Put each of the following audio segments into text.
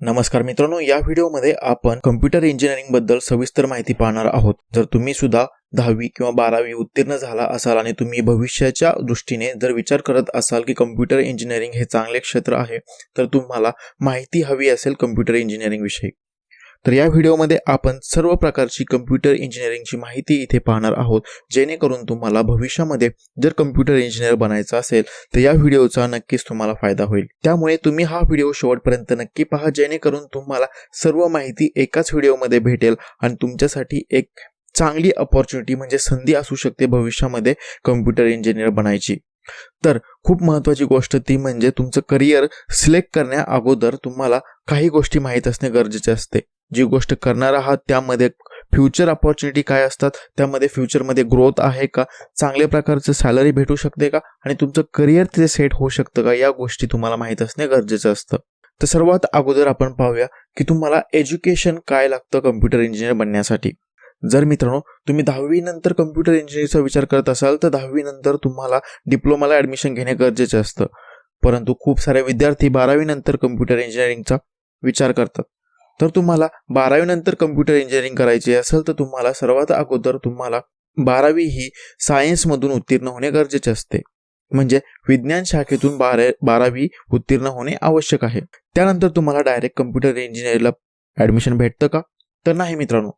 नमस्कार मित्रांनो या व्हिडिओमध्ये आपण कम्प्युटर इंजिनिअरिंगबद्दल सविस्तर माहिती पाहणार आहोत. जर तुम्ही सुद्धा दहावी किंवा बारावी उत्तीर्ण झाला असाल आणि तुम्ही भविष्याच्या दृष्टीने जर विचार करत असाल की कम्प्युटर इंजिनिअरिंग हे चांगले क्षेत्र आहे तर तुम्हाला माहिती हवी असेल कम्प्युटर इंजिनिअरिंग विषयी. तर या व्हिडिओमध्ये आपण सर्व प्रकारची कम्प्युटर इंजिनिअरिंगची माहिती इथे पाहणार आहोत. जेणेकरून तुम्हाला भविष्यामध्ये जर कम्प्युटर इंजिनियर बनायचं असेल तर या व्हिडिओचा नक्कीच तुम्हाला फायदा होईल. त्यामुळे तुम्ही हा व्हिडिओ शेवटपर्यंत नक्की पहा जेणेकरून तुम्हाला सर्व माहिती एकाच व्हिडिओमध्ये भेटेल आणि तुमच्यासाठी एक चांगली अपॉर्च्युनिटी म्हणजे संधी असू शकते भविष्यामध्ये कम्प्युटर इंजिनियर बनायची. तर खूप महत्त्वाची गोष्ट ती म्हणजे तुमचं करिअर सिलेक्ट करण्या अगोदर तुम्हाला काही गोष्टी माहीत असणे गरजेचे असते. जी गोष्ट करणार आहात त्यामध्ये फ्युचर अपॉर्च्युनिटी काय असतात त्यामध्ये फ्युचरमध्ये ग्रोथ आहे का चांगल्या प्रकारचं सॅलरी भेटू शकते का आणि तुमचं करिअर तिथे सेट होऊ शकतं का या गोष्टी तुम्हाला माहीत असणे गरजेचं असतं. तर सर्वात अगोदर आपण पाहूया की तुम्हाला एज्युकेशन काय लागतं कम्प्युटर इंजिनियर बनण्यासाठी. जर मित्रांनो तुम्ही दहावी नंतर कम्प्युटर इंजिनिअरिंगचा विचार करत असाल तर दहावी नंतर तुम्हाला डिप्लोमाला ॲडमिशन घेणे गरजेचे असतं. परंतु खूप सारे विद्यार्थी बारावी नंतर कम्प्युटर इंजिनिअरिंगचा विचार करतात. तर तुम्हाला बारावी नंतर कम्प्युटर इंजिनिअरिंग करायची असेल तर तुम्हाला सर्वात अगोदर तुम्हाला बारावी ही सायन्समधून उत्तीर्ण होणे गरजेचे असते. म्हणजे विज्ञान शाखेतून बारा बारावी उत्तीर्ण होणे आवश्यक आहे. त्यानंतर तुम्हाला डायरेक्ट कम्प्युटर इंजिनिअरिंगला ॲडमिशन भेटतं का? तर नाही मित्रांनो.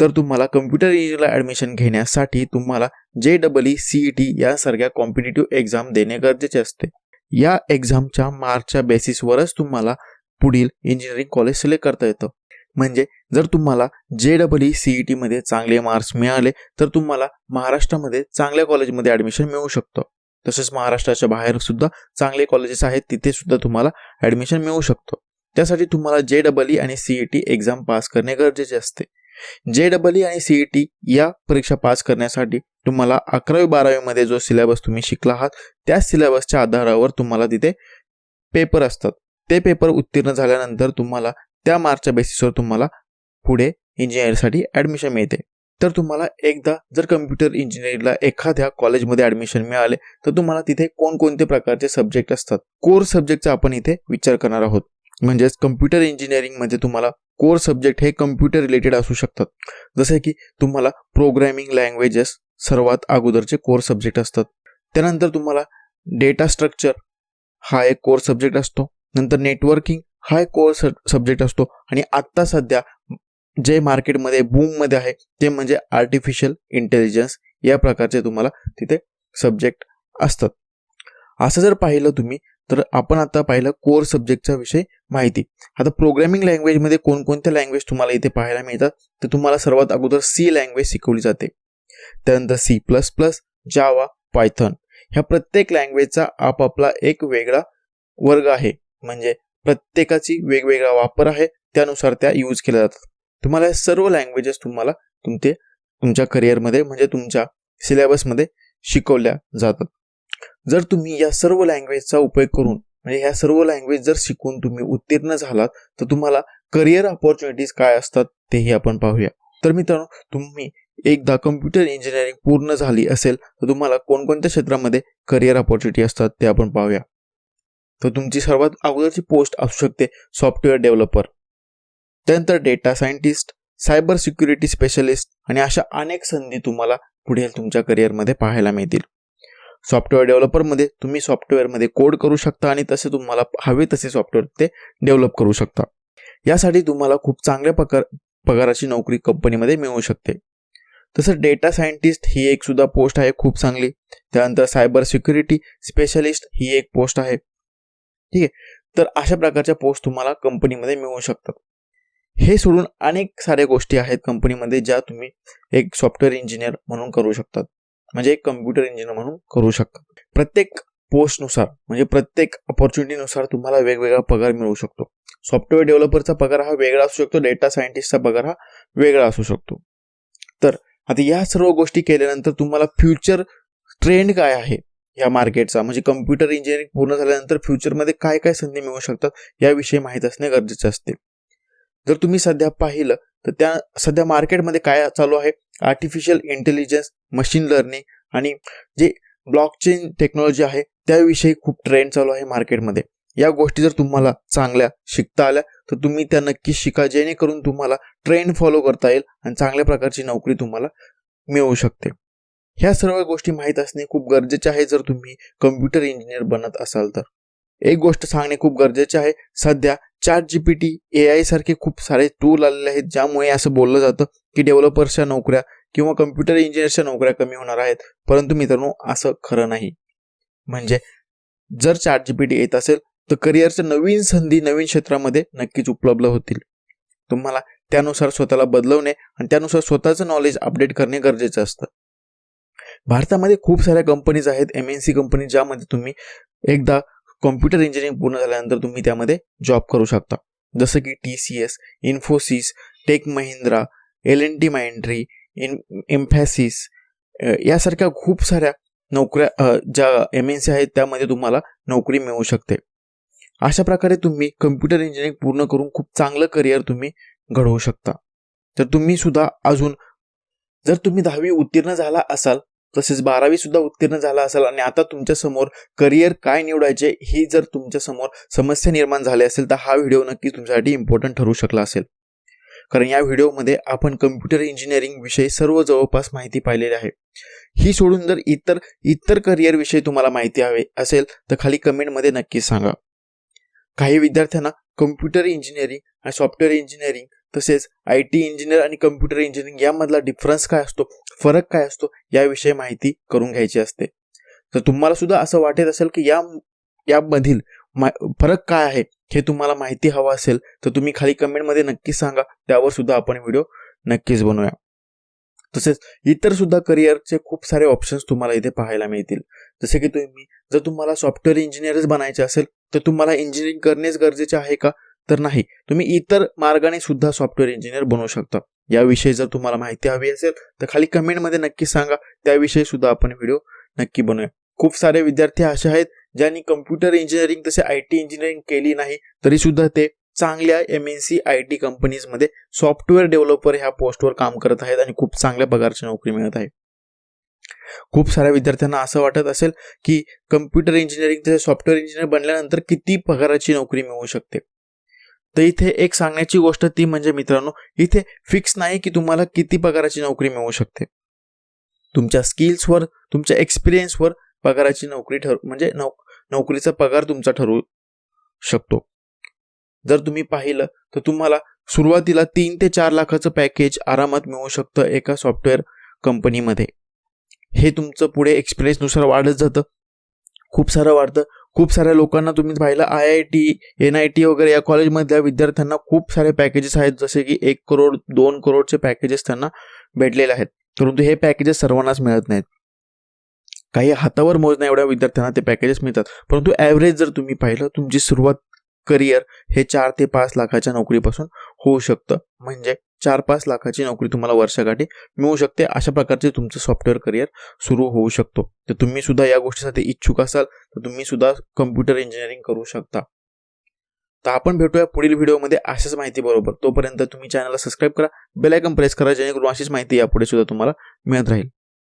तर तुम्हाला कम्प्युटर इंजिनिअरिंगला ॲडमिशन घेण्यासाठी तुम्हाला जे double E C E T यासारख्या कॉम्पिटेटिव्ह एक्झाम देणे गरजेचे असते. या एक्झामच्या मार्कच्या बेसिसवरच तुम्हाला पुढील इंजिनिअरिंग कॉलेज सिलेक्ट करता येतं. म्हणजे जर तुम्हाला J double E C E टीमध्ये चांगले मार्क्स मिळाले तर तुम्हाला महाराष्ट्रामध्ये चांगल्या कॉलेजमध्ये ॲडमिशन मिळू शकतं. तसेच महाराष्ट्राच्या बाहेर सुद्धा चांगले कॉलेजेस आहेत तिथे सुद्धा तुम्हाला ॲडमिशन मिळू शकतं. त्यासाठी तुम्हाला जे डबल ई आणि C E T exam pass करणे गरजेचे असते. जे डबल ई आणि सी ई टी या परीक्षा पास करण्यासाठी तुम्हाला अकरावी बारावीमध्ये जो सिलेबस तुम्ही शिकला आहात त्या सिलेबसच्या आधारावर तुम्हाला तिथे पेपर असतात. ते पेपर उत्तीर्ण झाल्यानंतर तुम्हाला त्या मार्कच्या बेसिसवर तुम्हाला पुढे इंजिनिअरिंगसाठी ॲडमिशन मिळते. तर तुम्हाला एकदा जर कम्प्युटर इंजिनिअरिंगला एखाद्या कॉलेजमध्ये ॲडमिशन मिळाले तर तुम्हाला तिथे कोणकोणते प्रकारचे सब्जेक्ट असतात? कोर सब्जेक्टचा आपण इथे विचार करणार आहोत. म्हणजेच कम्प्युटर इंजिनिअरिंगमध्ये तुम्हाला कोर सब्जेक्ट हे कम्प्युटर रिलेटेड असू शकतात. जसे की तुम्हाला प्रोग्रॅमिंग लँग्वेजेस सर्वात अगोदरचे कोर सब्जेक्ट असतात. त्यानंतर तुम्हाला डेटा स्ट्रक्चर हा एक कोर सब्जेक्ट असतो. नंतर नेटवर्किंग हा एक कोर सब्जेक्ट असतो. आणि आत्ता सध्या जे मार्केटमध्ये बूममध्ये आहे ते म्हणजे आर्टिफिशियल इंटेलिजन्स या प्रकारचे तुम्हाला तिथे सब्जेक्ट असतात. असं जर पाहिलं तुम्ही तर आपण आता पाहिलं कोर सब्जेक्टचा विषय माहिती. आता प्रोग्रॅमिंग लँग्वेजमध्ये कोणकोणत्या लँग्वेज तुम्हाला इथे पाहायला मिळतात तर तुम्हाला सर्वात अगोदर सी लँग्वेज शिकवली जाते. त्यानंतर C plus plus Java Python ह्या प्रत्येक लँग्वेजचा आपापला एक वेगळा वर्ग आहे. म्हणजे प्रत्येकाची वेगवेगळा वापर आहे त्यानुसार त्या यूज केल्या जातात. तुम्हाला या सर्व लँग्वेजेस तुम्हाला तुमचे तुमच्या करिअरमध्ये म्हणजे तुमच्या सिलेबसमध्ये शिकवल्या जातात. जर तुम्ही या सर्व लँग्वेजचा उपयोग करून म्हणजे ह्या सर्व लँग्वेज जर शिकून तुम्ही उत्तीर्ण झालात तर तुम्हाला करिअर ऑपॉर्च्युनिटीज काय असतात तेही आपण पाहूया. तर मित्रांनो तुम्ही एकदा कम्प्युटर इंजिनिअरिंग पूर्ण झाली असेल तर तुम्हाला कोणकोणत्या क्षेत्रामध्ये करिअर ऑपॉर्च्युनिटी असतात ते आपण पाहूया. तर तुमची सर्वात अगोदरची पोस्ट असू शकते सॉफ्टवेअर डेव्हलपर. त्यानंतर data scientist cyber security specialist आणि अशा अनेक संधी तुम्हाला पुढील तुमच्या करिअरमध्ये पाहायला मिळतील. सॉफ्टवेअर डेव्हलपरमध्ये तुम्ही सॉफ्टवेअरमध्ये कोड करू शकता आणि तसे तुम्हाला हवे तसे सॉफ्टवेअर ते डेव्हलप करू शकता. यासाठी तुम्हाला खूप चांगल्या पगार पगाराची नोकरी कंपनीमध्ये मिळू शकते. तसं डेटा सायंटिस्ट ही एक सुद्धा पोस्ट आहे खूप चांगली. त्यानंतर सायबर सिक्युरिटी स्पेशलिस्ट ही एक पोस्ट आहे. ठीक आहे? तर अशा प्रकारच्या पोस्ट तुम्हाला कंपनीमध्ये मिळू शकतात. हे सोडून अनेक साऱ्या गोष्टी आहेत कंपनीमध्ये ज्या तुम्ही एक सॉफ्टवेअर इंजिनियर म्हणून करू शकतात. म्हणजे एक कम्प्युटर इंजिनियर म्हणून करू शकतात. प्रत्येक पोस्टनुसार म्हणजे प्रत्येक ऑपॉर्च्युनिटीनुसार तुम्हाला वेगवेगळा पगार मिळू शकतो. सॉफ्टवेअर डेव्हलपरचा पगार हा वेगळा असू शकतो डेटा सायंटिस्टचा पगार हा वेगळा असू शकतो. तर आता या सर्व गोष्टी केल्यानंतर तुम्हाला फ्युचर ट्रेंड काय आहे? या मार्केटचा. म्हणजे कम्प्युटर इंजिनिअरिंग पूर्ण झाल्यानंतर फ्युचरमध्ये काय काय संधी मिळू शकतात याविषयी माहीत असणे गरजेचे असते. जर तुम्ही सध्या पाहिलं तर त्या सध्या मार्केटमध्ये काय चालू आहे? आर्टिफिशियल इंटेलिजन्स मशीन लर्निंग आणि जे ब्लॉकचेन टेक्नॉलॉजी आहे त्याविषयी खूप ट्रेंड चालू आहे मार्केटमध्ये. या गोष्टी जर तुम्हाला चांगल्या शिकता आल्या तर तुम्ही त्या नक्की शिका जेणेकरून तुम्हाला ट्रेंड फॉलो करता येईल आणि चांगल्या प्रकारची नोकरी तुम्हाला मिळू शकते. ह्या सर्व गोष्टी माहीत असणे खूप गरजेचे आहे जर तुम्ही कम्प्युटर इंजिनियर बनत असाल तर. एक गोष्ट सांगणे खूप गरजेचे आहे सध्या चॅट जीपीटी ए आय सारखे खूप सारे टूल आलेले आहेत ज्यामुळे असं बोललं जातं की डेव्हलपर्सच्या नोकऱ्या किंवा कम्प्युटर इंजिनियरच्या नोकऱ्या कमी होणार आहेत. परंतु मित्रांनो असं खरं नाही. म्हणजे जर चॅट जीपीटी येत असेल तर करिअरच्या नवीन संधी नवीन क्षेत्रामध्ये नक्कीच उपलब्ध होतील. तुम्हाला त्यानुसार स्वतःला बदलवणे आणि त्यानुसार स्वतःचं नॉलेज अपडेट करणे गरजेचं असतं. भारतामध्ये खूप साऱ्या कंपनीज आहेत एम एन सी कंपनी ज्यामध्ये तुम्ही एकदा कॉम्प्युटर इंजिनिअरिंग पूर्ण झाल्यानंतर तुम्ही त्यामध्ये जॉब करू शकता. जसं की T C S Infosys Tech Mahindra L and T Mindtree in Mphasis यासारख्या खूप साऱ्या नोकऱ्या ज्या एम एन सी आहेत त्यामध्ये तुम्हाला नोकरी मिळू शकते. अशा प्रकारे तुम्ही कम्प्युटर इंजिनिअरिंग पूर्ण करून खूप चांगलं करिअर तुम्ही घडवू शकता. तर तुम्ही सुद्धा अजून जर तुम्ही दहावी उत्तीर्ण झाला असाल तसेच बारावी सुद्धा उत्तीर्ण झाला असाल आणि आता तुमच्यासमोर करिअर काय निवडायचे ही जर तुमच्यासमोर समस्या निर्माण झाली असेल तर हा व्हिडिओ नक्की तुमच्यासाठी इम्पॉर्टंट ठरू शकला असेल. कारण या व्हिडिओमध्ये आपण कम्प्युटर इंजिनिअरिंग विषयी सर्व जवळपास माहिती पाहिलेली आहे. ही सोडून जर इतर इतर करिअर विषयी तुम्हाला माहिती हवे असेल तर खाली कमेंटमध्ये नक्की सांगा. काही विद्यार्थ्यांना कम्प्युटर इंजिनिअरिंग आणि सॉफ्टवेअर इंजिनिअरिंग तसेच आय टी इंजिनियर आणि कम्प्युटर इंजिनिअरिंग यामधला डिफरन्स काय असतो? फरक काय असतो? याविषयी माहिती करून घ्यायची असते. तर तुम्हाला सुद्धा असं वाटत असेल की या यामधील फरक काय आहे हे तुम्हाला माहिती हवं असेल तर तुम्ही खाली कमेंटमध्ये नक्कीच सांगा. त्यावर सुद्धा आपण व्हिडिओ नक्कीच बनवूया. तसेच इतर सुद्धा करिअरचे खूप सारे ऑप्शन्स तुम्हाला इथे पाहायला मिळतील. जसे की तुम्ही जर तुम्हाला सॉफ्टवेअर इंजिनियरच बनायचे असेल तर तुम्हाला इंजिनिअरिंग करणेच गरजेचे आहे का? तर नाही. तुम्ही इतर मार्गाने सुद्धा सॉफ्टवेअर इंजिनियर बनवू शकता. याविषयी जर तुम्हाला माहिती हवी असेल तर खाली कमेंटमध्ये नक्की सांगा. त्याविषयी सुद्धा आपण व्हिडिओ नक्की बनवूया. खूप सारे विद्यार्थी असे आहेत ज्यांनी कम्प्युटर इंजिनिअरिंग तसे आय टी इंजिनिअरिंग केली नाही तरी सुद्धा ते चांगल्या M N C I T कंपनीजमध्ये सॉफ्टवेअर डेव्हलपर ह्या पोस्टवर काम करत आहेत आणि खूप चांगल्या पगारची नोकरी मिळत आहे. खूप साऱ्या विद्यार्थ्यांना असं वाटत असेल की कम्प्युटर इंजिनिअरिंग तसे सॉफ्टवेअर इंजिनियर बनल्यानंतर किती पगाराची नोकरी मिळू शकते? तर इथे एक सांगण्याची गोष्ट ती म्हणजे मित्रांनो इथे फिक्स नाही की तुम्हाला किती पगाराची नोकरी मिळू शकते. तुमच्या स्किल्सवर तुमच्या एक्सपिरियन्सवर पगाराची नोकरी ठर म्हणजे नोक नोकरीचा पगार तुमचा ठरू शकतो. जर तुम्ही पाहिलं तर तुम्हाला सुरुवातीला तीन ते चार लाखाचं पॅकेज आरामात मिळू शकतं एका सॉफ्टवेअर कंपनीमध्ये हे तुमचं पुढे एक्सपिरियन्सनुसार वाढत जातं. खूप सारं वाढतं. खूप साऱ्या लोकांना तुम्ही पाहिलं I I T N I T वगैरे या कॉलेजमधल्या विद्यार्थ्यांना खूप सारे पॅकेजेस आहेत जसे की एक करोड दोन करोडचे पॅकेजेस त्यांना भेटलेले आहेत. परंतु हे पॅकेजेस सर्वांनाच मिळत नाहीत. काही हातावर मोजण्या एवढ्या विद्यार्थ्यांना ते पॅकेजेस मिळतात. परंतु ॲव्हरेज जर तुम्ही पाहिलं तुमची सुरुवात करिअर हे चार ते पाच लाखाच्या नोकरीपासून होऊ शकतं. म्हणजे चार पाच लाखाची नोकरी तुम्हाला वर्षाकाठी मिळू शकते. अशा प्रकारचे तुमचं सॉफ्टवेअर करिअर सुरू होऊ शकतो. तर तुम्ही सुद्धा या गोष्टीसाठी इच्छुक असाल तर तुम्ही सुद्धा कम्प्युटर इंजिनिअरिंग करू शकता. तर आपण भेटूया पुढील व्हिडिओमध्ये अशाच माहिती बरोबर तोपर्यंत तुम्ही चॅनलला सबस्क्राईब करा. बेल आयकन प्रेस करा जेणेकरून अशीच माहिती यापुढे सुद्धा तुम्हाला मिळत राहील.